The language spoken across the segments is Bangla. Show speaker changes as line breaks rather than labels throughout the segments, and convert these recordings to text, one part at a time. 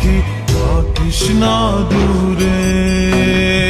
পাখি থাকিস না দূরে।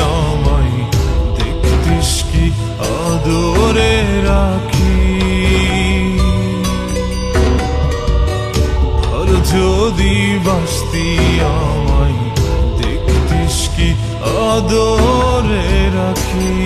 আমায় দেখতিস কি? আদরে রাখি। আর যদি বাসতি আমায় দেখতিস কি? আদরে রাখি।